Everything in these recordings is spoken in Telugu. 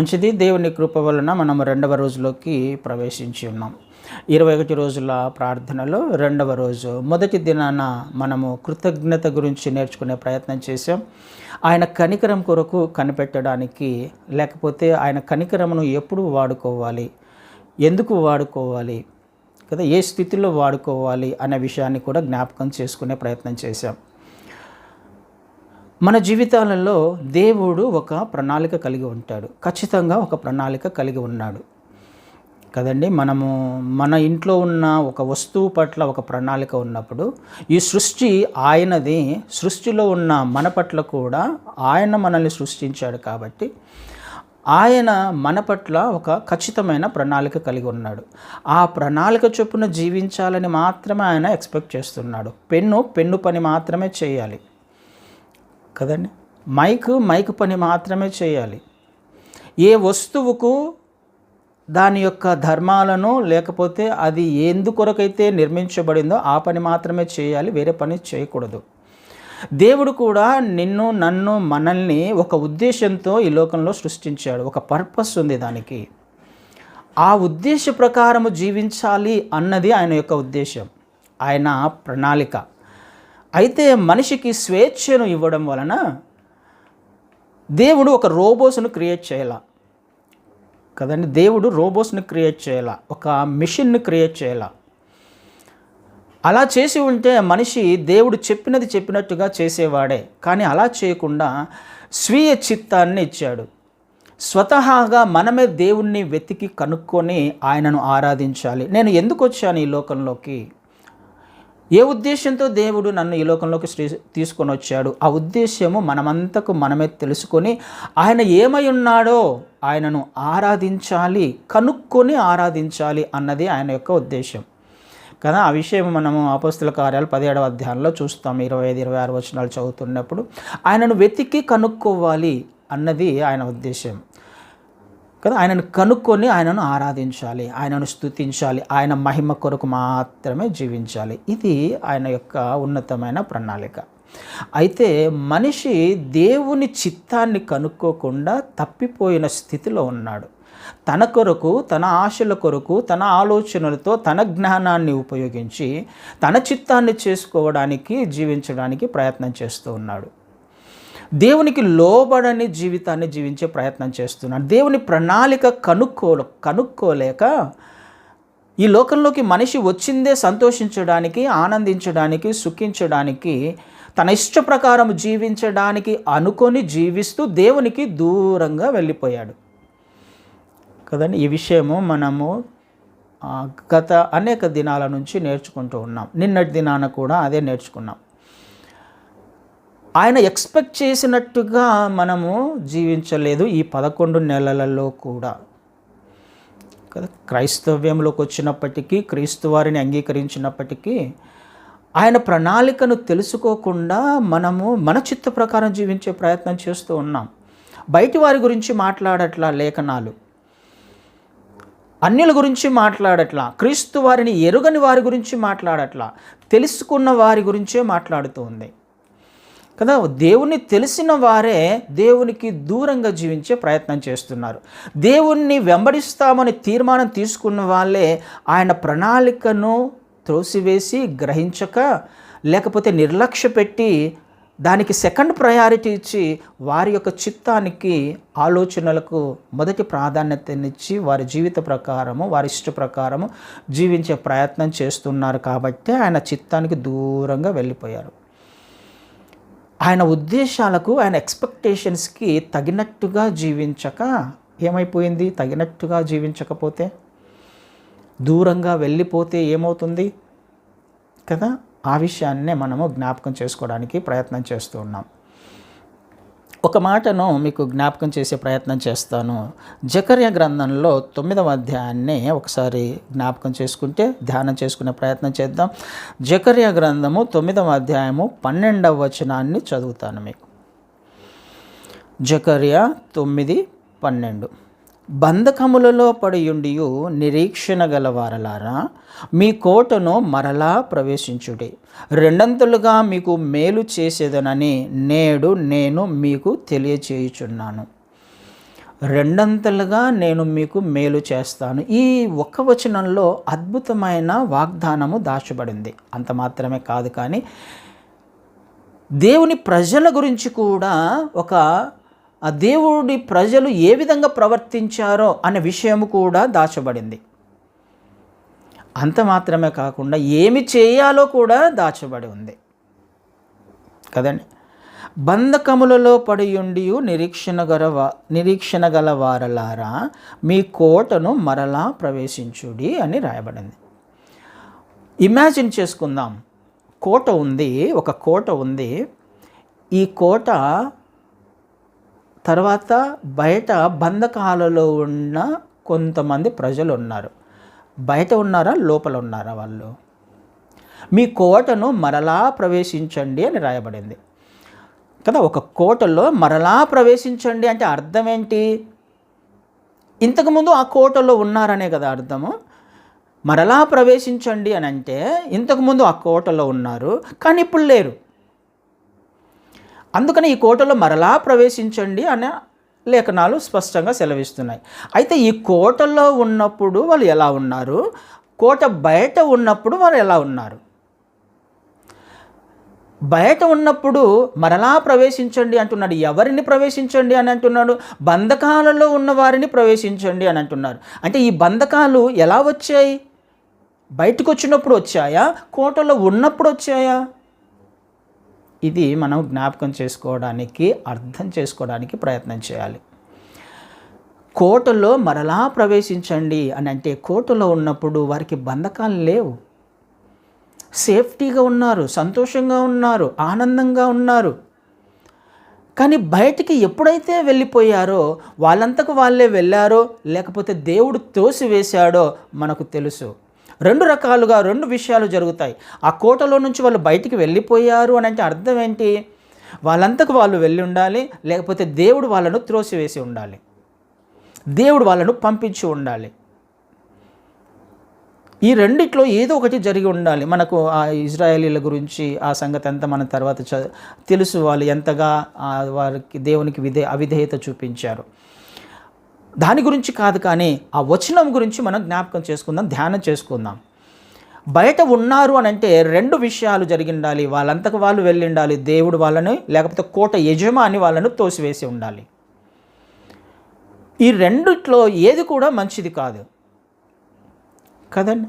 మంచిది. దేవుని కృప వలన మనం రెండవ రోజులోకి ప్రవేశించి ఉన్నాం. ఇరవై ఒకటి రోజుల ప్రార్థనలో రెండవ రోజు. మొదటి దినాన మనము కృతజ్ఞత గురించి నేర్చుకునే ప్రయత్నం చేశాం. ఆయన కనికరం కొరకు కనిపెట్టడానికి లేకపోతే ఆయన కనికరమును ఎప్పుడు వాడుకోవాలి? ఎందుకు వాడుకోవాలి? కదా ఏ స్థితిలో వాడుకోవాలి? అనే విషయాన్ని కూడా జ్ఞాపకం చేసుకునే ప్రయత్నం చేశాం. మన జీవితాలలో దేవుడు ఒక ప్రణాళిక కలిగి ఉంటాడు. ఖచ్చితంగా ఒక ప్రణాళిక కలిగి ఉన్నాడు. కదండి? మనము మన ఇంట్లో ఉన్న ఒక వస్తువు పట్ల ఒక ప్రణాళిక ఉన్నప్పుడు ఈ సృష్టి ఆయనది సృష్టిలో ఉన్న మన పట్ల కూడా ఆయన మనల్ని సృష్టించాడు కాబట్టి ఆయన మన పట్ల ఒక ఖచ్చితమైన ప్రణాళిక కలిగి ఉన్నాడు. ఆ ప్రణాళిక చొప్పున జీవించాలని మాత్రమే ఆయన ఎక్స్పెక్ట్ చేస్తున్నాడు. పెన్ను పెన్ను పని మాత్రమే చేయాలి. కదండి? మైక్ మైక్ పని మాత్రమే చేయాలి. ఏ వస్తువుకు దాని యొక్క ధర్మాలను లేకపోతే అది ఎందుకొరకైతే నిర్మించబడిందో ఆ పని మాత్రమే చేయాలి వేరే పని చేయకూడదు. దేవుడు కూడా నిన్ను నన్ను మనల్ని ఒక ఉద్దేశంతో ఈ లోకంలో సృష్టించాడు. ఒక పర్పస్ ఉంది దానికి. ఆ ఉద్దేశ ప్రకారము జీవించాలి అన్నది ఆయన యొక్క ఉద్దేశం. ఆయన ప్రణాళిక. అయితే మనిషికి స్వేచ్ఛను ఇవ్వడం వలన దేవుడు ఒక రోబోస్ను క్రియేట్ చేయాల. కదండి? దేవుడు రోబోస్ను క్రియేట్ చేయాల. ఒక మిషన్ను క్రియేట్ చేయాల. అలా చేసి ఉంటే మనిషి దేవుడు చెప్పినది చెప్పినట్టుగా చేసేవాడే. కానీ అలా చేయకుండా స్వీయ చిత్తాన్ని ఇచ్చాడు. స్వతహాగా మనమే దేవుణ్ణి వెతికి కనుక్కొని ఆయనను ఆరాధించాలి. నేను ఎందుకు వచ్చాను ఈ లోకంలోకి? ఏ ఉద్దేశంతో దేవుడు నన్ను ఈ లోకంలోకి శ్రీ తీసుకొని వచ్చాడు? ఆ ఉద్దేశ్యము మనమంతకు మనమే తెలుసుకొని ఆయన ఏమై ఉన్నాడో ఆయనను ఆరాధించాలి కనుక్కొని ఆరాధించాలి అన్నది ఆయన యొక్క ఉద్దేశం కదా ఆ విషయం మనము అపస్తుల కార్యాలు పదిహేడవ అధ్యాయంలో చూస్తాం ఇరవై ఐదు ఇరవై ఆరు వచనాలు చదువుతున్నప్పుడు. ఆయనను వెతికి కనుక్కోవాలి అన్నది ఆయన ఉద్దేశం కదా? ఆయనను కనుక్కొని ఆయనను ఆరాధించాలి ఆయనను స్తుతించాలి ఆయన మహిమ కొరకు మాత్రమే జీవించాలి. ఇది ఆయన యొక్క ఉన్నతమైన ప్రణాళిక. అయితే మనిషి దేవుని చిత్తాన్ని కనుక్కోకుండా తప్పిపోయిన స్థితిలో ఉన్నాడు. తన కొరకు తన ఆశల కొరకు తన ఆలోచనలతో తన జ్ఞానాన్ని ఉపయోగించి తన చిత్తాన్ని చేసుకోవడానికి జీవించడానికి ప్రయత్నం చేస్తూ ఉన్నాడు. దేవునికి లోబడని జీవితాన్ని జీవించే ప్రయత్నం చేస్తున్నాడు. దేవుని ప్రణాళిక కనుక్కో కనుక్కోలేక ఈ లోకంలోకి మనిషి వచ్చిందే సంతోషించడానికి ఆనందించడానికి సుఖించడానికి తన ఇష్ట ప్రకారం జీవించడానికి అనుకొని జీవిస్తూ దేవునికి దూరంగా వెళ్ళిపోయాడు. కదండి ఈ విషయము మనము గత అనేక దినాల నుంచి నేర్చుకుంటూ ఉన్నాం. నిన్నటి దినాన కూడా అదే నేర్చుకున్నాం. ఆయన ఎక్స్పెక్ట్ చేసినట్టుగా మనము జీవించలేదు ఈ పదకొండు నెలలలో కూడా. కదా క్రైస్తవ్యంలోకి వచ్చినప్పటికీ క్రీస్తు వారిని అంగీకరించినప్పటికీ ఆయన ప్రణాళికను తెలుసుకోకుండా మనము మన చిత్త ప్రకారం జీవించే ప్రయత్నం చేస్తూ ఉన్నాం. బయటి వారి గురించి మాట్లాడట్లా లేఖనాలు. అన్యుల గురించి మాట్లాడట్లా క్రీస్తు వారిని ఎరుగని వారి గురించి మాట్లాడట్లా తెలుసుకున్న వారి గురించే మాట్లాడుతూ ఉంది కదా దేవుణ్ణి తెలిసిన వారే దేవునికి దూరంగా జీవించే ప్రయత్నం చేస్తున్నారు. దేవుణ్ణి వెంబడిస్తామని తీర్మానం తీసుకున్న వాళ్ళే ఆయన ప్రణాళికను త్రోసివేసి గ్రహించక లేకపోతే నిర్లక్ష్య పెట్టి దానికి సెకండ్ ప్రయారిటీ ఇచ్చి వారి యొక్క చిత్తానికి ఆలోచనలకు మొదటి ప్రాధాన్యతనిచ్చి వారి జీవిత ప్రకారము వారి ఇష్ట ప్రకారము జీవించే ప్రయత్నం చేస్తున్నారు కాబట్టి ఆయన చిత్తానికి దూరంగా వెళ్ళిపోయారు. ఆయన ఉద్దేశాలకు ఆయన ఎక్స్పెక్టేషన్స్కి తగినట్టుగా జీవించక ఏమైపోయింది? తగినట్టుగా జీవించకపోతే? దూరంగా వెళ్ళిపోతే ఏమవుతుంది? కదా? ఆ విషయాన్నే మనము జ్ఞాపకం చేసుకోవడానికి ప్రయత్నం చేస్తూ ఉన్నాం. ఒక మాటను మీకు జ్ఞాపకం చేసే ప్రయత్నం చేస్తాను. జకర్య గ్రంథంలో తొమ్మిదవ అధ్యాయాన్ని ఒకసారి జ్ఞాపకం చేసుకుంటే ధ్యానం చేసుకునే ప్రయత్నం చేద్దాం. జకర్య గ్రంథము తొమ్మిదవ అధ్యాయము పన్నెండవ వచనాన్ని చదువుతాను మీకు. జకర్య తొమ్మిది పన్నెండు. బంధకములలో పడియుండియు నిరీక్షణ గలవారలారా? మీ కోటను మరలా ప్రవేశించుడి. రెండంతలుగా మీకు మేలు చేసేదనని నేడు నేను మీకు తెలియచేయుచున్నాను. రెండంతలుగా నేను మీకు మేలు చేస్తాను. ఈ ఒక్క వచనంలో అద్భుతమైన వాగ్దానము దాచబడింది. అంత మాత్రమే కాదు కానీ దేవుని ప్రజల గురించి కూడా ఒక ఆ దేవుడి ప్రజలు ఏ విధంగా ప్రవర్తించారో అనే విషయం కూడా దాచబడింది. అంత మాత్రమే కాకుండా ఏమి చేయాలో కూడా దాచబడి ఉంది. కదండి? బంధకములలో పడియుండి నిరీక్షణ గల నిరీక్షణ గల వారలారా మీ కోటను మరలా ప్రవేశించుడి అని రాయబడింది. ఇమాజిన్ చేసుకుందాం. కోట ఉంది ఒక కోట ఉంది. ఈ కోట తర్వాత బయట బంధకాలలో ఉన్న కొంతమంది ప్రజలు ఉన్నారు బయట ఉన్నారా? లోపల ఉన్నారా వాళ్ళు? మీ కోటను మరలా ప్రవేశించండి అని రాయబడింది. కదా ఒక కోటలో మరలా ప్రవేశించండి అంటే అర్థం ఏంటి? ఇంతకుముందు ఆ కోటలో ఉన్నారనే కదా అర్థము. మరలా ప్రవేశించండి అని అంటే ఇంతకుముందు ఆ కోటలో ఉన్నారు కానీ ఇప్పుడు లేరు. అందుకని ఈ కోటలో మరలా ప్రవేశించండి అనే లేఖనాలు స్పష్టంగా సెలవిస్తున్నాయి. అయితే ఈ కోటలో ఉన్నప్పుడు వాళ్ళు ఎలా ఉన్నారు? కోట బయట ఉన్నప్పుడు వాళ్ళు ఎలా ఉన్నారు? బయట ఉన్నప్పుడు మరలా ప్రవేశించండి అంటున్నాడు. ఎవరిని ప్రవేశించండి అని అంటున్నాడు? బంధకాలలో ఉన్న వారిని ప్రవేశించండి అని అంటున్నారు. అంటే ఈ బంధకాలు ఎలా వచ్చాయి? బయటకు వచ్చినప్పుడు వచ్చాయా? కోటలో ఉన్నప్పుడు వచ్చాయా? ఇది మనం జ్ఞాపకం చేసుకోవడానికి అర్థం చేసుకోవడానికి ప్రయత్నం చేయాలి. కోటలో మరలా ప్రవేశించండి అని అంటే కోటలో ఉన్నప్పుడు వారికి బంధకాలు లేవు. సేఫ్టీగా ఉన్నారు సంతోషంగా ఉన్నారు ఆనందంగా ఉన్నారు. కానీ బయటికి ఎప్పుడైతే వెళ్ళిపోయారో వాళ్ళంతకు వాళ్ళే వెళ్ళారో లేకపోతే దేవుడు తోసివేశాడో మనకు తెలుసు. రెండు రకాలుగా రెండు విషయాలు జరుగుతాయి. ఆ కోటలో నుంచి వాళ్ళు బయటికి వెళ్ళిపోయారు అని అంటే అర్థం ఏంటి? వాళ్ళంతకు వాళ్ళు వెళ్ళి ఉండాలి లేకపోతే దేవుడు వాళ్ళను త్రోసివేసి ఉండాలి. దేవుడు వాళ్ళను పంపించి ఉండాలి. ఈ రెండిట్లో ఏదో ఒకటి జరిగి ఉండాలి. మనకు ఆ ఇజ్రాయేలీల గురించి ఆ సంగతి అంతా మన తర్వాత చ తెలుసు వాళ్ళు ఎంతగా వారికి దేవునికి విధే అవిధేయత చూపించారు. దాని గురించి కాదు కానీ ఆ వచనం గురించి మనం జ్ఞాపకం చేసుకుందాం ధ్యానం చేసుకుందాం. బయట ఉన్నారు అని అంటే రెండు విషయాలు జరిగిండాలి. వాళ్ళంతకు వాళ్ళు వెళ్ళి ఉండాలి దేవుడు వాళ్ళని లేకపోతే కోట యజమాని వాళ్ళను తోసివేసి ఉండాలి. ఈ రెండిట్లో ఏది కూడా మంచిది కాదు. కదండి?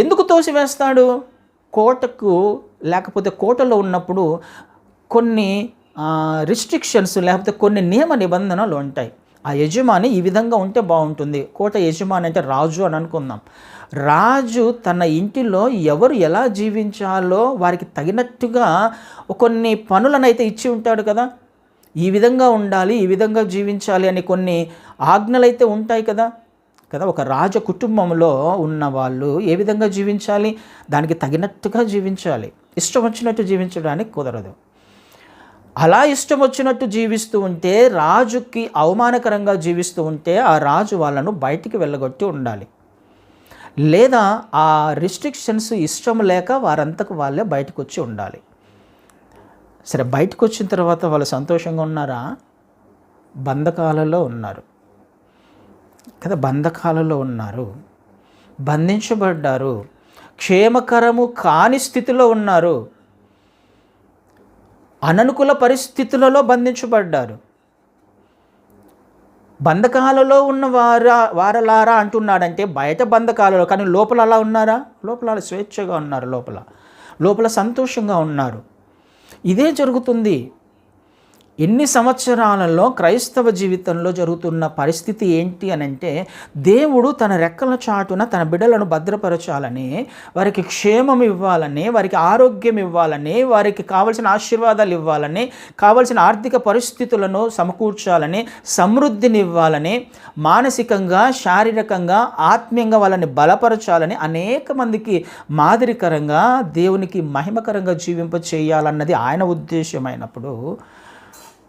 ఎందుకు తోసివేస్తాడు? కోటకు లేకపోతే కోటలో ఉన్నప్పుడు కొన్ని రిస్ట్రిక్షన్స్ లేకపోతే కొన్ని నియమ నిబంధనలు ఉంటాయి. ఆ యజమాని ఈ విధంగా ఉంటే బాగుంటుంది. కోట యజమాని అంటే రాజు అని అనుకుందాం. రాజు తన ఇంటిలో ఎవరు ఎలా జీవించాలో వారికి తగినట్టుగా కొన్ని పనులను అయితే ఇచ్చి ఉంటాడు కదా. ఈ విధంగా ఉండాలి ఈ విధంగా జీవించాలి అని కొన్ని ఆజ్ఞలు అయితే ఉంటాయి కదా. కదా ఒక రాజ కుటుంబంలో ఉన్న వాళ్ళు ఏ విధంగా జీవించాలి? దానికి తగినట్టుగా జీవించాలి. ఇష్టం వచ్చినట్టు జీవించడానికి కుదరదు. అలా ఇష్టం వచ్చినట్టు జీవిస్తూ ఉంటే రాజుకి అవమానకరంగా జీవిస్తూ ఉంటే ఆ రాజు వాళ్ళను బయటికి వెళ్ళగొట్టి ఉండాలి. లేదా ఆ రిస్ట్రిక్షన్స్ ఇష్టం లేక వారంతకు వాళ్ళే బయటకు వచ్చి ఉండాలి. సరే బయటకు వచ్చిన తర్వాత వాళ్ళు సంతోషంగా ఉన్నారా? బంధకాలలో ఉన్నారు. కదా బంధకాలలో ఉన్నారు. బంధించబడ్డారు. క్షేమకరము కాని స్థితిలో ఉన్నారు. అననుకూల పరిస్థితులలో బంధించబడ్డారు. బంధకాలలో ఉన్న వారా వారలారా అంటున్నాడంటే బయట బంధకాలలో కానీ లోపల అలా ఉన్నారా? లోపల స్వేచ్ఛగా ఉన్నారు లోపల. లోపల సంతోషంగా ఉన్నారు. ఇదే జరుగుతుంది. ఎన్ని సంవత్సరాలలో క్రైస్తవ జీవితంలో జరుగుతున్న పరిస్థితి ఏంటి అని అంటే దేవుడు తన రెక్కల చాటున తన బిడ్డలను భద్రపరచాలని వారికి క్షేమం ఇవ్వాలని వారికి ఆరోగ్యం ఇవ్వాలని వారికి కావలసిన ఆశీర్వాదాలు ఇవ్వాలని కావలసిన ఆర్థిక పరిస్థితులను సమకూర్చాలని సమృద్ధిని ఇవ్వాలని మానసికంగా శారీరకంగా ఆత్మీయంగా వాళ్ళని బలపరచాలని అనేక మందికి మాదిరికరంగా దేవునికి మహిమకరంగా జీవింప చేయాలన్నది ఆయన ఉద్దేశమైనప్పుడు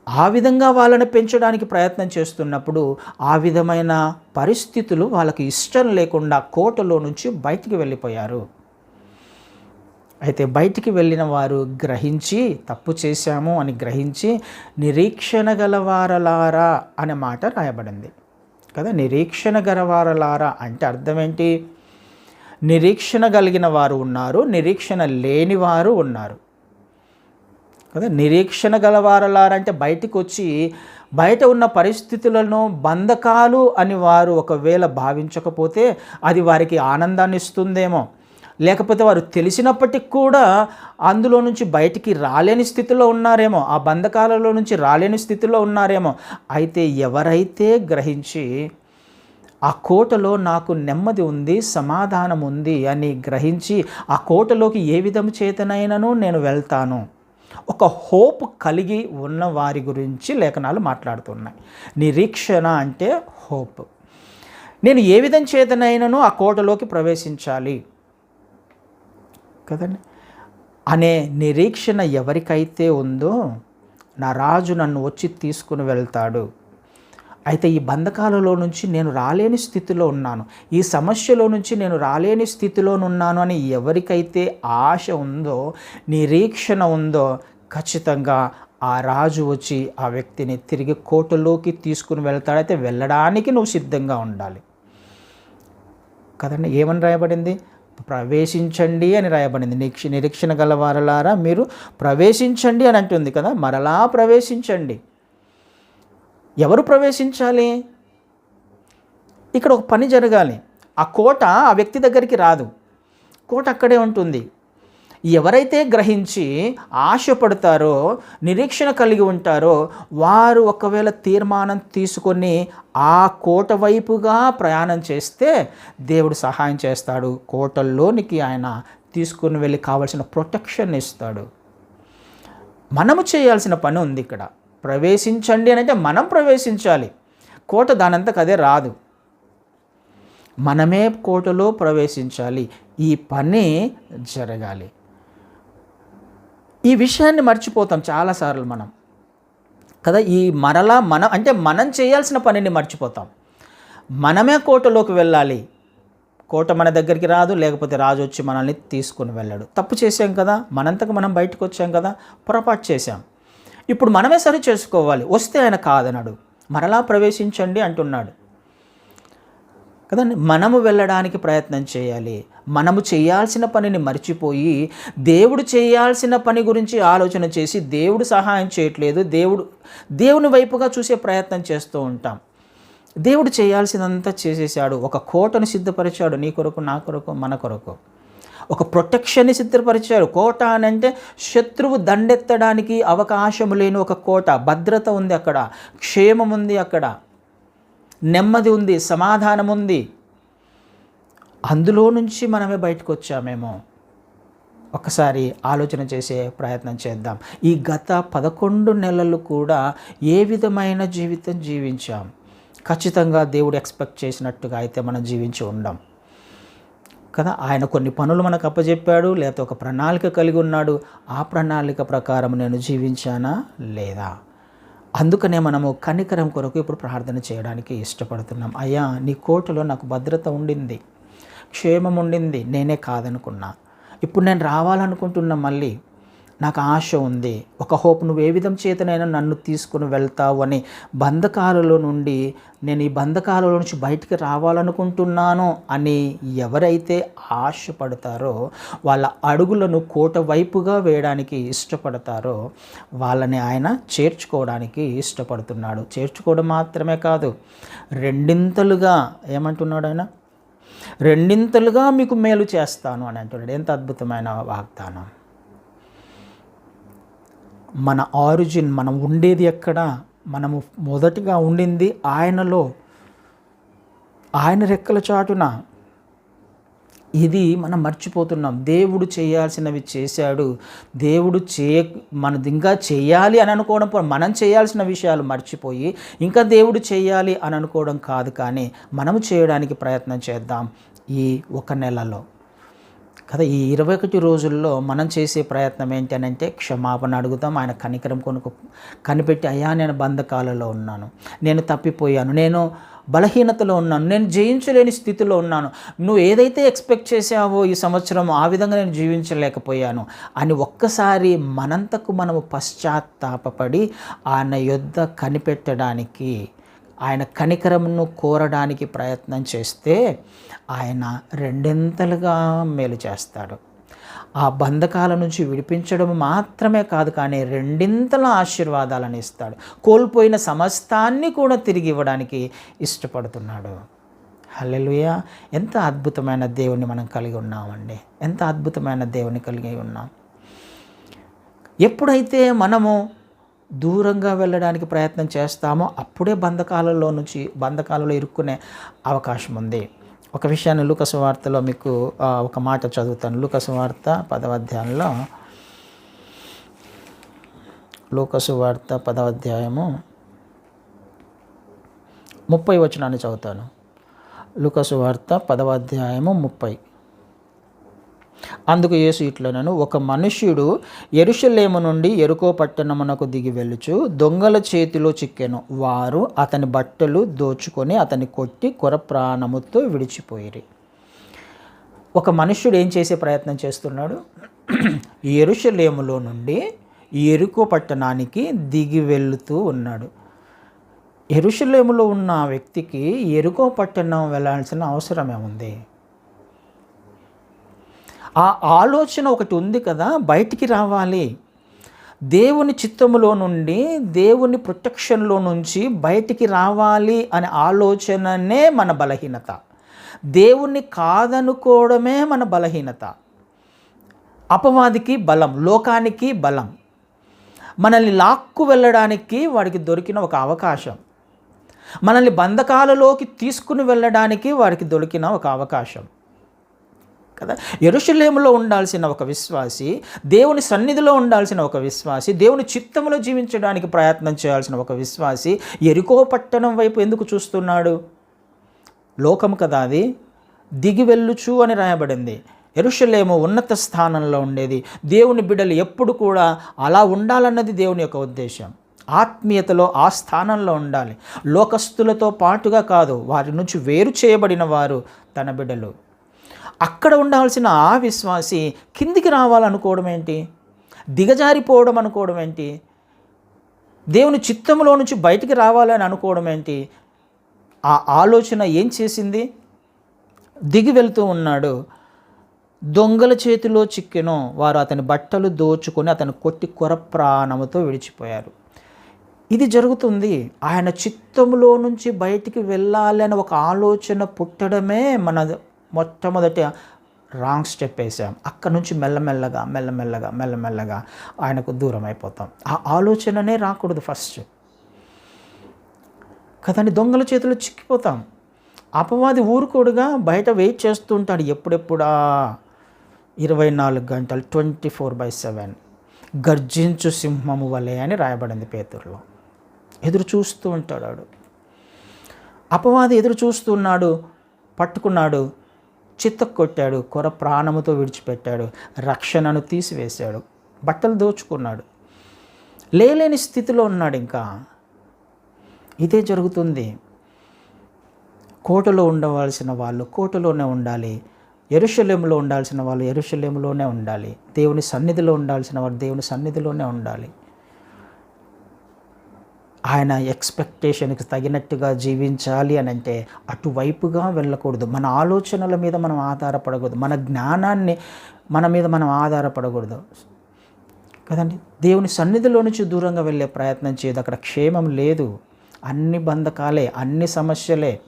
ఆ విధంగా వాళ్ళని పెంచడానికి ప్రయత్నం చేస్తున్నప్పుడు ఆ విధమైన పరిస్థితులు వాళ్ళకి ఇష్టం లేకుండా కోటలో నుంచి బయటికి వెళ్ళిపోయారు. అయితే బయటికి వెళ్ళిన వారు గ్రహించి తప్పు చేశాము అని గ్రహించి నిరీక్షణ గలవారలారా అనే మాట రాయబడింది. కదా నిరీక్షణ గలవారలారా అంటే అర్థం ఏంటి? నిరీక్షణ కలిగిన వారు ఉన్నారు నిరీక్షణ లేని వారు ఉన్నారు. కదా? నిరీక్షణ గలవారలారంటే బయటికి వచ్చి బయట ఉన్న పరిస్థితులను బంధకాలు అని వారు ఒకవేళ భావించకపోతే అది వారికి ఆనందాన్ని ఇస్తుందేమో. లేకపోతే వారు తెలిసినప్పటికి కూడా అందులో నుంచి బయటికి రాలేని స్థితిలో ఉన్నారేమో. ఆ బంధకాలలో నుంచి రాలేని స్థితిలో ఉన్నారేమో. అయితే ఎవరైతే గ్రహించి ఆ కోటలో నాకు నెమ్మది ఉంది సమాధానం ఉంది అని గ్రహించి ఆ కోటలోకి ఏ విధం చేతనైనను నేను వెళ్తాను? ఒక హోప్ కలిగి ఉన్న వారి గురించి లేఖనాలు మాట్లాడుతున్నాయి. నిరీక్షణ అంటే హోప్. నేను ఏ విధం చేతనైనను ఆ కోటలోకి ప్రవేశించాలి? కదండి? అనే నిరీక్షణ ఎవరికైతే ఉందో నా రాజు నన్ను వచ్చి తీసుకుని వెళ్తాడు. అయితే ఈ బంధకాలలో నుంచి నేను రాలేని స్థితిలో ఉన్నాను. ఈ సమస్యలో నుంచి నేను రాలేని స్థితిలోనున్నాను అని ఎవరికైతే ఆశ ఉందో నిరీక్షణ ఉందో ఖచ్చితంగా ఆ రాజు వచ్చి ఆ వ్యక్తిని తిరిగి కోటలోకి తీసుకుని వెళ్తాడైతే వెళ్ళడానికి నువ్వు సిద్ధంగా ఉండాలి. కదండి ఏమని రాయబడింది? ప్రవేశించండి అని రాయబడింది. నిరీక్ష నిరీక్షణ గలవారలారా మీరు ప్రవేశించండి అని అంటుంది కదా మరలా ప్రవేశించండి. ఎవరు ప్రవేశించాలి? ఇక్కడ ఒక పని జరగాలి. ఆ కోట ఆ వ్యక్తి దగ్గరికి రాదు. కోట అక్కడే ఉంటుంది. ఎవరైతే గ్రహించి ఆశపడతారో నిరీక్షణ కలిగి ఉంటారో వారు ఒకవేళ తీర్మానం తీసుకొని ఆ కోట వైపుగా ప్రయాణం చేస్తే దేవుడు సహాయం చేస్తాడు. కోటల్లోనికి ఆయన తీసుకుని వెళ్ళి కావలసిన ప్రొటెక్షన్ ఇస్తాడు. మనము చేయాల్సిన పని ఉంది ఇక్కడ. ప్రవేశించండి అని అంటే మనం ప్రవేశించాలి. కోట దానంతకు అదే రాదు. మనమే కోటలో ప్రవేశించాలి. ఈ పని జరగాలి. ఈ విషయాన్ని మర్చిపోతాం చాలాసార్లు మనం. కదా ఈ మరలా మనం అంటే మనం చేయాల్సిన పనిని మర్చిపోతాం. మనమే కోటలోకి వెళ్ళాలి. కోట మన దగ్గరికి రాదు లేకపోతే రాజు వచ్చి మనల్ని తీసుకుని వెళ్ళాడు. తప్పు చేసాం కదా మనంతకు మనం బయటకు వచ్చాం కదా పొరపాటు చేశాం. ఇప్పుడు మనమే సరి చేసుకోవాలి. వస్తే ఆయన కాదన్నాడు మరలా ప్రవేశించండి అంటున్నాడు. కదండి? మనము వెళ్ళడానికి ప్రయత్నం చేయాలి. మనము చేయాల్సిన పనిని మర్చిపోయి దేవుడు చేయాల్సిన పని గురించి ఆలోచన చేసి దేవుడు సహాయం చేయట్లేదు. దేవుడు దేవుని వైపుగా చూసే ప్రయత్నం చేస్తూ ఉంటాం. దేవుడు చేయాల్సినంత చేసేసాడు ఒక కోటను సిద్ధపరిచాడు. నీ కొరకు నా కొరకు మన కొరకు. ఒక ప్రొటెక్షన్ని సిద్ధపరిచాడు కోట అని అంటే శత్రువు దండెత్తడానికి అవకాశం లేని ఒక కోట. భద్రత ఉంది అక్కడ. క్షేమం ఉంది అక్కడ. నెమ్మది ఉంది. సమాధానం ఉంది. అందులో నుంచి మనమే బయటకు వచ్చామేమో. ఒకసారి ఆలోచన చేసే ప్రయత్నం చేద్దాం. ఈ గత పదకొండు నెలలు కూడా ఏ విధమైన జీవితం జీవించాం. ఖచ్చితంగా దేవుడు ఎక్స్పెక్ట్ చేసినట్టుగా అయితే మనం జీవించి ఉండం. కదా? ఆయన కొన్ని పనులు మనకు అప్పచెప్పాడు లేకపోతే ఒక ప్రణాళిక కలిగి ఉన్నాడు. ఆ ప్రణాళిక ప్రకారం నేను జీవించానా? లేదా? అందుకనే మనము కనికరం కొరకు ఇప్పుడు ప్రార్థన చేయడానికి ఇష్టపడుతున్నాం. అయ్యా నీ కోటలో నాకు భద్రత ఉండింది క్షేమం ఉండింది నేనే కాదనుకున్నా. ఇప్పుడు నేను రావాలనుకుంటున్నా మళ్ళీ నాకు ఆశ ఉంది. ఒక హోప్ నువ్వు ఏ విధం చేతనైనా నన్ను తీసుకుని వెళ్తావు అని బంధకాలలో నుండి నేను ఈ బంధకాలలో నుంచి బయటికి రావాలనుకుంటున్నాను అని ఎవరైతే ఆశపడతారో వాళ్ళ అడుగులను కోట వైపుగా వేయడానికి ఇష్టపడతారో వాళ్ళని ఆయన చేర్చుకోవడానికి ఇష్టపడుతున్నాడు. చేర్చుకోవడం మాత్రమే కాదు రెండింతలుగా ఏమంటున్నాడు ఆయన? రెండింతలుగా మీకు మేలు చేస్తాను అని అంటున్నాడు. ఎంత అద్భుతమైన వాగ్దానం. మన ఆరిజిన్ మనం ఉండేది ఎక్కడ? మనము మొదటిగా ఉండింది ఆయనలో. ఆయన రెక్కల చాటున. ఇది మనం మర్చిపోతున్నాం. దేవుడు చేయాల్సినవి చేశాడు. దేవుడు చేయ మనది ఇంకా చేయాలి అని అనుకోవడం మనం చేయాల్సిన విషయాలు మర్చిపోయి ఇంకా దేవుడు చేయాలి అని అనుకోవడం కాదు కానీ మనము చేయడానికి ప్రయత్నం చేద్దాం ఈ ఒక నెలలో. కదా ఈ ఇరవై ఒకటి రోజుల్లో మనం చేసే ప్రయత్నం ఏంటి అని అంటే క్షమాపణ అడుగుతాం ఆయన కనికరం కొనుకు కనిపెట్టి అయ్యా నేను బంధకాలలో ఉన్నాను నేను తప్పిపోయాను నేను బలహీనతలో ఉన్నాను నేను జయించలేని స్థితిలో ఉన్నాను నువ్వు ఏదైతే ఎక్స్పెక్ట్ చేసావో ఈ సంవత్సరం ఆ విధంగా నేను జీవించలేకపోయాను అని ఒక్కసారి మనంతకు మనము పశ్చాత్తాపడి ఆయన యొద్ద కనిపెట్టడానికి ఆయన కనికరమును కోరడానికి ప్రయత్నం చేస్తే ఆయన రెండింతలుగా మేలు చేస్తాడు. ఆ బంధకాల నుంచి విడిపించడం మాత్రమే కాదు కానీ రెండింతల ఆశీర్వాదాలను ఇస్తాడు. కోల్పోయిన సమస్తాన్ని కూడా తిరిగి ఇవ్వడానికి ఇష్టపడుతున్నాడు. హల్లెలూయ! ఎంత అద్భుతమైన దేవుని మనం కలిగి ఉన్నామండి. ఎంత అద్భుతమైన దేవుని కలిగి ఉన్నాం. ఎప్పుడైతే మనము దూరంగా వెళ్ళడానికి ప్రయత్నం చేస్తామో అప్పుడే బంధకాలలో నుంచి బంధకాలలో ఇరుక్కునే అవకాశం ఉంది. ఒక విషయాన్ని లూకసు వార్తలో మీకు ఒక మాట చదువుతాను. లూకసు వార్త పదవాధ్యాయంలో లూకసు వార్త పదవ అధ్యాయము ముప్పై వచనాన్ని చదువుతాను. లూకసు వార్త పదవాధ్యాయము ముప్పై. అందుకు యేసు ఇట్లనను ఒక మనుష్యుడు ఎరుషలేము నుండి ఎరుకో పట్టణమునకు దిగి వెళ్ళుచు దొంగల చేతిలో చిక్కెను. వారు అతని బట్టలు దోచుకొని అతని కొట్టి కొర ప్రాణముతో విడిచిపోయిరి. ఒక మనుష్యుడు ఏం చేసే ప్రయత్నం చేస్తున్నాడు? ఎరుషలేములో నుండి ఎరుకో పట్టణానికి దిగి వెళుతూ ఉన్నాడు. ఎరుషలేములో ఉన్న వ్యక్తికి ఎరుకో పట్టణం వెళ్ళాల్సిన అవసరం ఏముంది ఆ ఆలోచన ఒకటి ఉంది కదా బయటికి రావాలి. దేవుని చిత్తములో నుండి దేవుని ప్రొటెక్షన్లో నుంచి బయటికి రావాలి అనే ఆలోచననే మన బలహీనత. దేవుణ్ణి కాదనుకోవడమే మన బలహీనత. అపవాదికి బలం లోకానికి బలం. మనల్ని లాక్కు వెళ్ళడానికి వాడికి దొరికిన ఒక అవకాశం. మనల్ని బంధకాలలోకి తీసుకుని వెళ్ళడానికి వాడికి దొరికిన ఒక అవకాశం. కదా? ఎరుషలేములో ఉండాల్సిన ఒక విశ్వాసి దేవుని సన్నిధిలో ఉండాల్సిన ఒక విశ్వాసి దేవుని చిత్తంలో జీవించడానికి ప్రయత్నం చేయాల్సిన ఒక విశ్వాసి ఎరుకో పట్టణం వైపు ఎందుకు చూస్తున్నాడు? లోకం కదా అది. దిగి వెళ్ళుచు అని రాయబడింది. ఎరుషలేము ఉన్నత స్థానంలో ఉండేది. దేవుని బిడ్డలు ఎప్పుడు కూడా అలా ఉండాలన్నది దేవుని యొక్క ఉద్దేశం. ఆత్మీయతలో ఆ స్థానంలో ఉండాలి. లోకస్తులతో పాటుగా కాదు వారి నుంచి వేరు చేయబడిన వారు తన బిడ్డలు అక్కడ ఉండాల్సిన ఆ విశ్వాసి కిందికి రావాలనుకోవడం ఏంటి? దిగజారిపోవడం అనుకోవడం ఏంటి? దేవుని చిత్తంలో నుంచి బయటికి రావాలని అనుకోవడం ఏంటి? ఆ ఆలోచన ఏం చేసింది? దిగి వెళ్తూ ఉన్నాడు. దొంగల చేతిలో చిక్కెను. వారు అతని బట్టలు దోచుకొని అతను కొట్టి కొర ప్రాణముతో విడిచిపోయారు. ఇది జరుగుతుంది. ఆయన చిత్తములో నుంచి బయటికి వెళ్ళాలి ఒక ఆలోచన పుట్టడమే మన మొట్టమొదటి రాంగ్ స్టెప్ వేసాం. అక్కడ నుంచి మెల్లమెల్లగా మెల్లమెల్లగా మెల్లమెల్లగా ఆయనకు దూరం అయిపోతాం. ఆ ఆలోచననే రాకూడదు ఫస్ట్ కదండి దొంగల చేతిలో చిక్కిపోతాం. అపవాది ఊరుకోడుగా బయట వెయిట్ చేస్తూ ఉంటాడు ఎప్పుడెప్పుడా? ఇరవై నాలుగు గంటలు ట్వంటీ ఫోర్ బై సెవెన్ గర్జించు సింహము వలె అని రాయబడింది పేతురులో. ఎదురు చూస్తూ ఉంటాడు ఆడు. అపవాది ఎదురు చూస్తున్నాడు పట్టుకున్నాడు చిత్త కొట్టాడు కొర ప్రాణముతో విడిచిపెట్టాడు రక్షణను తీసివేశాడు బట్టలు దోచుకున్నాడు. లేలేని స్థితిలో ఉన్నాడు ఇంకా. ఇదే జరుగుతుంది. కోటలో ఉండవలసిన వాళ్ళు కోటలోనే ఉండాలి. ఎరుషలేములో ఉండాల్సిన వాళ్ళు ఎరుషలేములోనే ఉండాలి. దేవుని సన్నిధిలో ఉండాల్సిన వాళ్ళు దేవుని సన్నిధిలోనే ఉండాలి. ఆయన ఎక్స్పెక్టేషన్కి తగినట్టుగా జీవించాలి అని అంటే అటువైపుగా వెళ్ళకూడదు. మన ఆలోచనల మీద మనం ఆధారపడకూడదు. మన జ్ఞానాన్ని మన మీద మనం ఆధారపడకూడదు. కదండి? దేవుని సన్నిధిలో నుంచి దూరంగా వెళ్ళే ప్రయత్నం చేయదు అక్కడ క్షేమం లేదు. అన్ని బంధకాలే అన్ని సమస్యలే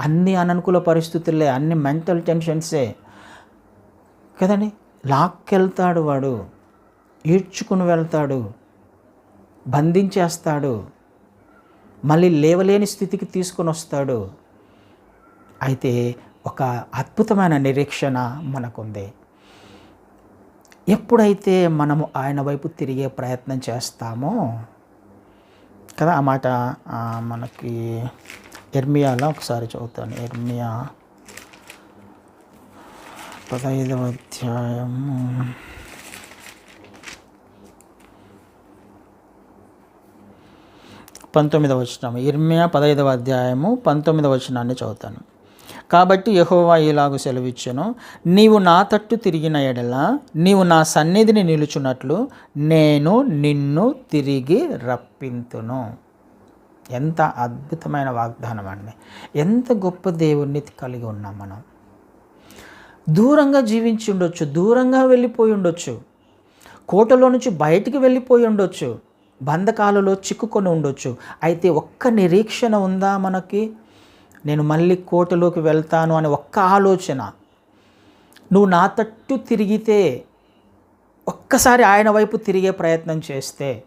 అన్ని అననుకూల పరిస్థితులే అన్ని మెంటల్ టెన్షన్సే. కదండి? లాక్కెళ్తాడు వాడు. ఈడ్చుకుని వెళ్తాడు. బంధించేస్తాడు. మళ్ళీ లేవలేని స్థితికి తీసుకొని వస్తాడు. అయితే ఒక అద్భుతమైన నిరీక్షణ మనకుంది. ఎప్పుడైతే మనము ఆయన వైపు తిరిగే ప్రయత్నం చేస్తామో కదా ఆ మాట మనకి ఎర్మియాలో ఒకసారి చదువుతాను. ఎర్మియా పదహైదవ అధ్యాయము పంతొమ్మిదవ వచనం ఇర్మియా పదహైదవ అధ్యాయము పంతొమ్మిదవ వచనాన్ని చదువుతాను. కాబట్టి యహోవా ఇలాగు సెలవిచ్చెను. నీవు నా తట్టు తిరిగిన ఎడల నీవు నా సన్నిధిని నిలుచున్నట్లు నేను నిన్ను తిరిగి రప్పింతును. ఎంత అద్భుతమైన వాగ్దానం అండి. ఎంత గొప్ప దేవుణ్ణి కలిగి ఉన్నాం మనం. దూరంగా జీవించి ఉండొచ్చు దూరంగా వెళ్ళిపోయి ఉండొచ్చు. కోటలో నుంచి బయటికి వెళ్ళిపోయి ఉండొచ్చు. బంధకాలలో చిక్కుకొని ఉండొచ్చు. అయితే ఒక్క నిరీక్షణ ఉందా మనకి? నేను మళ్ళీ కోటలోకి వెళ్తాను అనే ఒక్క ఆలోచన. నువ్వు నా తట్టు తిరిగితే ఒక్కసారి ఆయన వైపు తిరిగే ప్రయత్నం చేస్తే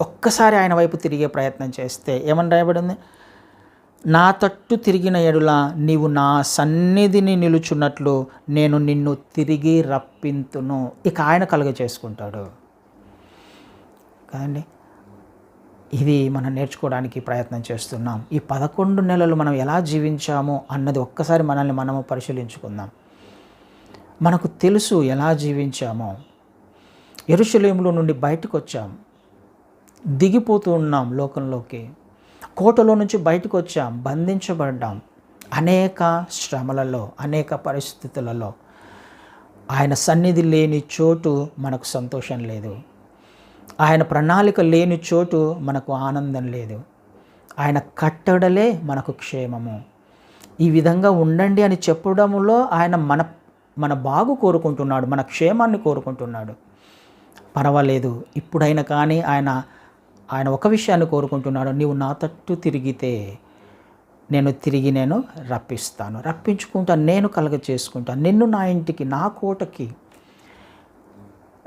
ఒక్కసారి ఆయన వైపు తిరిగే ప్రయత్నం చేస్తే ఏమని రాయబడింది? నా తట్టు తిరిగిన ఎడుల నీవు నా సన్నిధిని నిలుచున్నట్లు నేను నిన్ను తిరిగి రప్పింతును. ఇక ఆయన కలుగ చేసుకుంటాడు కదండి. ఇది మనం నేర్చుకోవడానికి ప్రయత్నం చేస్తున్నాం. ఈ పదకొండు నెలలు మనం ఎలా జీవించామో అన్నది ఒక్కసారి మనల్ని మనము పరిశీలించుకుందాం. మనకు తెలుసు ఎలా జీవించామో. ఎరుశలేములో నుండి బయటకు వచ్చాం దిగిపోతూ ఉన్నాం లోకంలోకి. కోటలో నుంచి బయటకు వచ్చాం బంధించబడ్డాం. అనేక శ్రమలలో అనేక పరిస్థితులలో. ఆయన సన్నిధి లేని చోటు మనకు సంతోషం లేదు. ఆయన ప్రణాళిక లేని చోటు మనకు ఆనందం లేదు. ఆయన కట్టడలే మనకు క్షేమము. ఈ విధంగా ఉండండి అని చెప్పడంలో ఆయన మన మన బాగు కోరుకుంటున్నాడు మన క్షేమాన్ని కోరుకుంటున్నాడు. పర్వాలేదు ఇప్పుడైనా కానీ ఆయన ఆయన ఒక విషయాన్ని కోరుకుంటున్నాడు నీవు నా తట్టు తిరిగితే నేను తిరిగి నేను రప్పిస్తాను. రప్పించుకుంటా నేను కలగ చేసుకుంటా. నిన్ను నా ఇంటికి నా కోటకి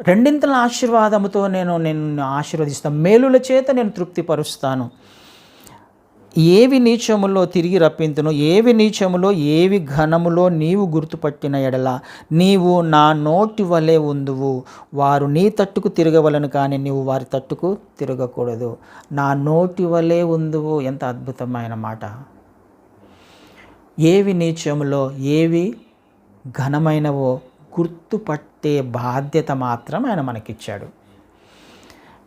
రెండింతల ఆశీర్వాదముతో నేను నిన్ను ఆశీర్వదిస్తాను. మేలుల చేత నేను తృప్తిపరుస్తాను. ఏవి నీచములో తిరిగి రప్పింతును ఏవి నీచములో ఏవి ఘనములో నీవు గుర్తుపట్టిన ఎడల నీవు నా నోటి వలె ఉందువు. వారు నీ తట్టుకు తిరగవలను కానీ నీవు వారి తట్టుకు తిరగకూడదు. నా నోటి వలె ఉందువు. ఎంత అద్భుతమైన మాట. ఏవి నీచములో ఏవి ఘనమైనవో గుర్తుపట్టే బాధ్యత మాత్రం ఆయన మనకిచ్చాడు.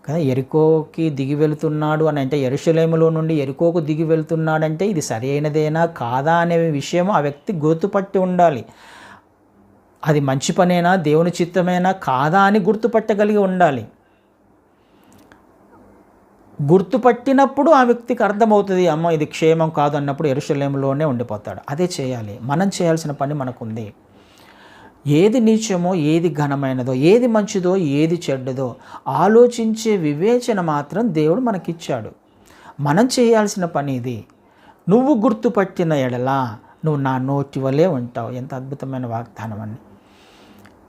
కదా ఎరుకోకి దిగి వెళుతున్నాడు అని అంటే ఎరుషలేములో నుండి ఎరుకోకు దిగి వెళుతున్నాడంటే ఇది సరైనదేనా కాదా అనే విషయం ఆ వ్యక్తి గుర్తుపట్టి ఉండాలి. అది మంచి పనేనా దేవుని చిత్తమేనా కాదా అని గుర్తుపట్టగలిగి ఉండాలి. గుర్తుపట్టినప్పుడు ఆ వ్యక్తికి అర్థమవుతుంది అమ్మ ఇది క్షేమం కాదు అన్నప్పుడు ఎరుషలేములోనే ఉండిపోతాడు. అదే చేయాలి. మనం చేయాల్సిన పని మనకుంది. ఏది నీచమో ఏది ఘనమైనదో ఏది మంచిదో ఏది చెడ్డదో ఆలోచించే వివేచన మాత్రం దేవుడు మనకిచ్చాడు. మనం చేయాల్సిన పని ఇది. నువ్వు గుర్తుపట్టిన ఎడలా నువ్వు నా నోటి వలే ఉంటావు. ఎంత అద్భుతమైన వాగ్దానం అని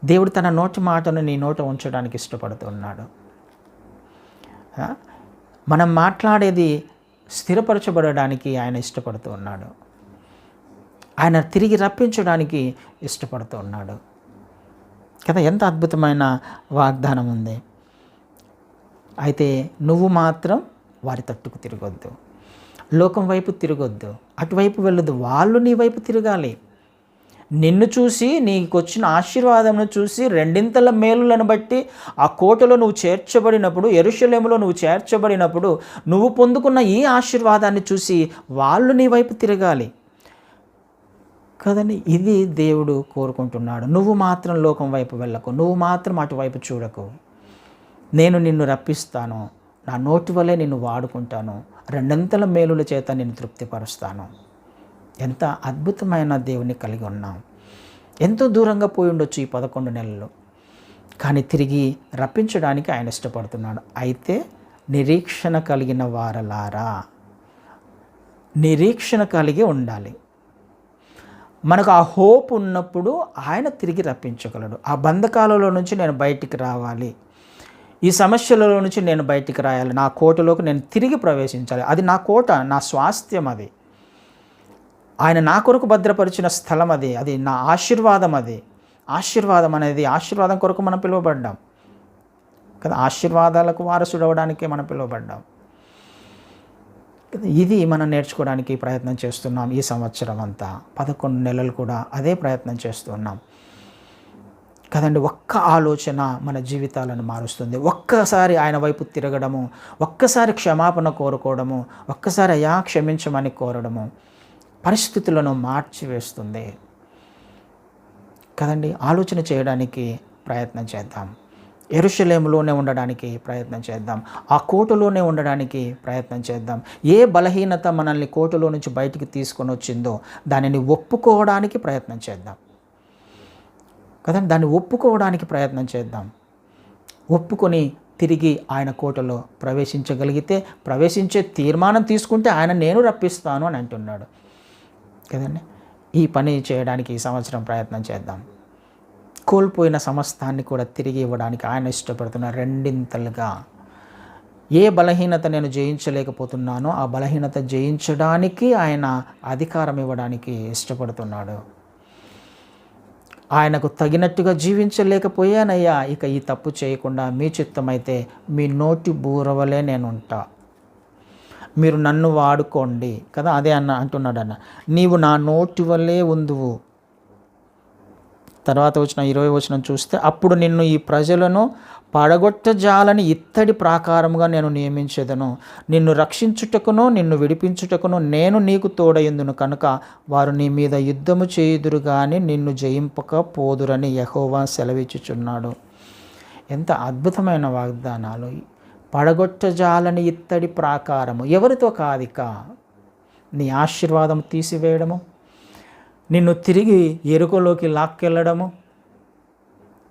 దేవుడు తన నోటి మాటను నీ నోట ఉంచడానికి ఇష్టపడుతున్నాడు. మనం మాట్లాడేది స్థిరపరచబడడానికి ఆయన ఇష్టపడుతూ ఉన్నాడు ఆయన తిరిగి రప్పించడానికి ఇష్టపడుతూ ఉన్నాడు. కదా ఎంత అద్భుతమైన వాగ్దానం ఉంది. అయితే నువ్వు మాత్రం వారి తట్టుకు తిరగొద్దు. లోకం వైపు తిరగొద్దు. అటువైపు వెళ్ళొద్దు. వాళ్ళు నీ వైపు తిరగాలి. నిన్ను చూసి నీకు వచ్చిన ఆశీర్వాదమును చూసి రెండింతల మేలులను బట్టి ఆ కోటలో నువ్వు చేర్చబడినప్పుడు ఎరుషలేములో నువ్వు చేర్చబడినప్పుడు నువ్వు పొందుకున్న ఈ ఆశీర్వాదాన్ని చూసి వాళ్ళు నీ వైపు తిరగాలి. కదండి? ఇది దేవుడు కోరుకుంటున్నాడు. నువ్వు మాత్రం లోకం వైపు వెళ్ళకు. నువ్వు మాత్రం అటువైపు చూడకు. నేను నిన్ను రప్పిస్తాను. నా నోటి వల్లే నిన్ను వాడుకుంటాను. రెండంతల మేలుల చేత నిన్ను తృప్తిపరుస్తాను. ఎంత అద్భుతమైన దేవుని కలిగి ఉన్నాం. ఎంతో దూరంగా పోయి ఉండొచ్చు ఈ పదకొండు నెలలు. కానీ తిరిగి రప్పించడానికి ఆయన ఇష్టపడుతున్నాడు. అయితే నిరీక్షణ కలిగిన వారలారా. నిరీక్షణ కలిగి ఉండాలి. మనకు ఆ హోప్ ఉన్నప్పుడు ఆయన తిరిగి రప్పించగలడు. ఆ బంధకాలలో నుంచి నేను బయటికి రావాలి. ఈ సమస్యలలో నుంచి నేను బయటికి రాయాలి. నా కోటలోకి నేను తిరిగి ప్రవేశించాలి. అది నా కోట నా స్వాస్థ్యం అది. ఆయన నా కొరకు భద్రపరిచిన స్థలం అది. అది నా ఆశీర్వాదం అది. ఆశీర్వాదం అనేది ఆశీర్వాదం కొరకు మనం పిలువబడ్డాం. కదా ఆశీర్వాదాలకు వారసుడవడానికే మనం పిలువబడ్డాం. ఇది మనం నేర్చుకోవడానికి ప్రయత్నం చేస్తున్నాం ఈ సంవత్సరం అంతా. పదకొండు నెలలు కూడా అదే ప్రయత్నం చేస్తున్నాం కదండి ఒక్క ఆలోచన మన జీవితాలను మారుస్తుంది. ఒక్కసారి ఆయన వైపు తిరగడము ఒక్కసారి క్షమాపణ కోరుకోవడము ఒక్కసారి అయా క్షమించమని కోరడము పరిస్థితులను మార్చివేస్తుంది. కదండి ఆలోచన చేయడానికి ప్రయత్నం చేద్దాం. ఎరుషలేములోనే ఉండడానికి ప్రయత్నం చేద్దాం. ఆ కోటలోనే ఉండడానికి ప్రయత్నం చేద్దాం. ఏ బలహీనత మనల్ని కోటలో నుంచి బయటికి తీసుకొని వచ్చిందో దానిని ఒప్పుకోవడానికి ప్రయత్నం చేద్దాం. కదండి దాన్ని ఒప్పుకోవడానికి ప్రయత్నం చేద్దాం. ఒప్పుకొని తిరిగి ఆయన కోటలో ప్రవేశించగలిగితే ప్రవేశించే తీర్మానం తీసుకుంటే ఆయన నేను రప్పిస్తాను అని అంటున్నాడు. కదండి? ఈ పని చేయడానికి ఈ సంవత్సరం ప్రయత్నం చేద్దాం. కోల్పోయిన సమస్తాన్ని కూడా తిరిగి ఇవ్వడానికి ఆయన ఇష్టపడుతున్న రెండింతలుగా ఏ బలహీనత నేను జయించలేకపోతున్నానో ఆ బలహీనత జయించడానికి ఆయన అధికారం ఇవ్వడానికి ఇష్టపడుతున్నాడు. ఆయనకు తగినట్టుగా జీవించలేకపోయానయ్యా. ఇక ఈ తప్పు చేయకుండా మీ చిత్తమైతే మీ నోటి బూరవలే నేను ఉంటా మీరు నన్ను వాడుకోండి కదా? అదే అన్న అంటున్నాడు అన్న నీవు నా నోటి వల్లే ఉందువు. తర్వాత వచ్చిన ఇరవై వచనం చూస్తే అప్పుడు నిన్ను ఈ ప్రజలను పడగొట్టజాలని ఇత్తడి ప్రాకారముగా నేను నియమించేదను. నిన్ను రక్షించుటకును నిన్ను విడిపించుటకును నేను నీకు తోడయిందును కనుక వారు నీ మీద యుద్ధము చేయుదురు కానీ నిన్ను జయింపక పోదురని యహోవా సెలవిచ్చుచున్నాడు. ఎంత అద్భుతమైన వాగ్దానాలు. పడగొట్టజాలని ఇత్తడి ప్రాకారము ఎవరితో కాదిక నీ ఆశీర్వాదం తీసివేయడము నిన్ను తిరిగి ఎరుకలోకి లాక్కెళ్ళడము?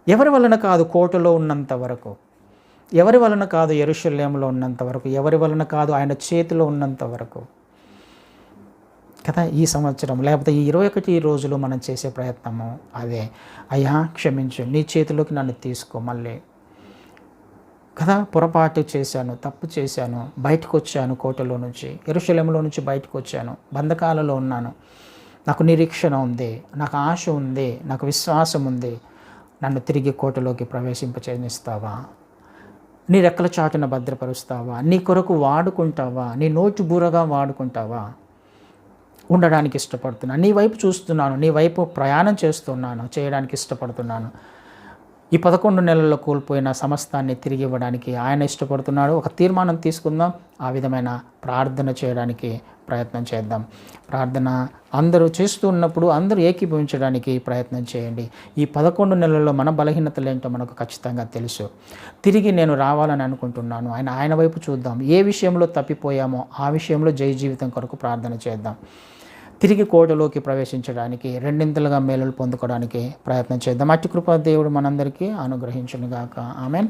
ఎవరి వలన కాదు కోటలో ఉన్నంత వరకు? ఎవరి వలన కాదు ఎరుశల్యంలో ఉన్నంత వరకు? ఎవరి వలన కాదు ఆయన చేతిలో ఉన్నంత వరకు? కదా ఈ సంవత్సరం లేకపోతే ఈ ఇరవై ఒకటి రోజులు మనం చేసే ప్రయత్నము అదే. అయ్యా క్షమించు. నీ చేతిలోకి నన్ను తీసుకో మళ్ళీ. కదా పొరపాటు చేశాను తప్పు చేశాను బయటకు వచ్చాను కోటలో నుంచి ఎరుశలంలో నుంచి బయటకు వచ్చాను బంధకాలలో ఉన్నాను. నాకు నిరీక్షణ ఉంది నాకు ఆశ ఉంది నాకు విశ్వాసం ఉంది. నన్ను తిరిగి కోటలోకి ప్రవేశింపచేనిస్తావా నీ రెక్కల చాటున భద్రపరుస్తావా? నీ కొరకు వాడుకుంటావా? నీ నోటి బూరగా వాడుకుంటావా? ఉండడానికి ఇష్టపడుతున్నాను. నీ వైపు చూస్తున్నాను నీ వైపు ప్రయాణం చేస్తున్నాను చేయడానికి ఇష్టపడుతున్నాను. ఈ పదకొండు నెలల్లో కోల్పోయిన సమస్తాన్ని తిరిగి ఇవ్వడానికి ఆయన ఇష్టపడుతున్నాడు. ఒక తీర్మానం తీసుకుందాం. ఆ విధమైన ప్రార్థన చేయడానికి ప్రయత్నం చేద్దాం. ప్రార్థన అందరూ చేస్తూ ఉన్నప్పుడు అందరూ ఏకీభవించడానికి ప్రయత్నం చేయండి. ఈ పదకొండు నెలల్లో మన బలహీనతలు ఏంటో మనకు ఖచ్చితంగా తెలుసు. తిరిగి నేను రావాలని అనుకుంటున్నాను. ఆయన ఆయన వైపు చూద్దాం. ఏ విషయంలో తప్పిపోయామో ఆ విషయంలో జయ జీవితం కొరకు ప్రార్థన చేద్దాం. తిరిగి కోటలోకి ప్రవేశించడానికి రెండింతలుగా మేలులు పొందుకోవడానికి ప్రయత్నం చేద్దాం. అట్టి కృపా దేవుడు మనందరికీ అనుగ్రహించునుగాక. ఆమెన్.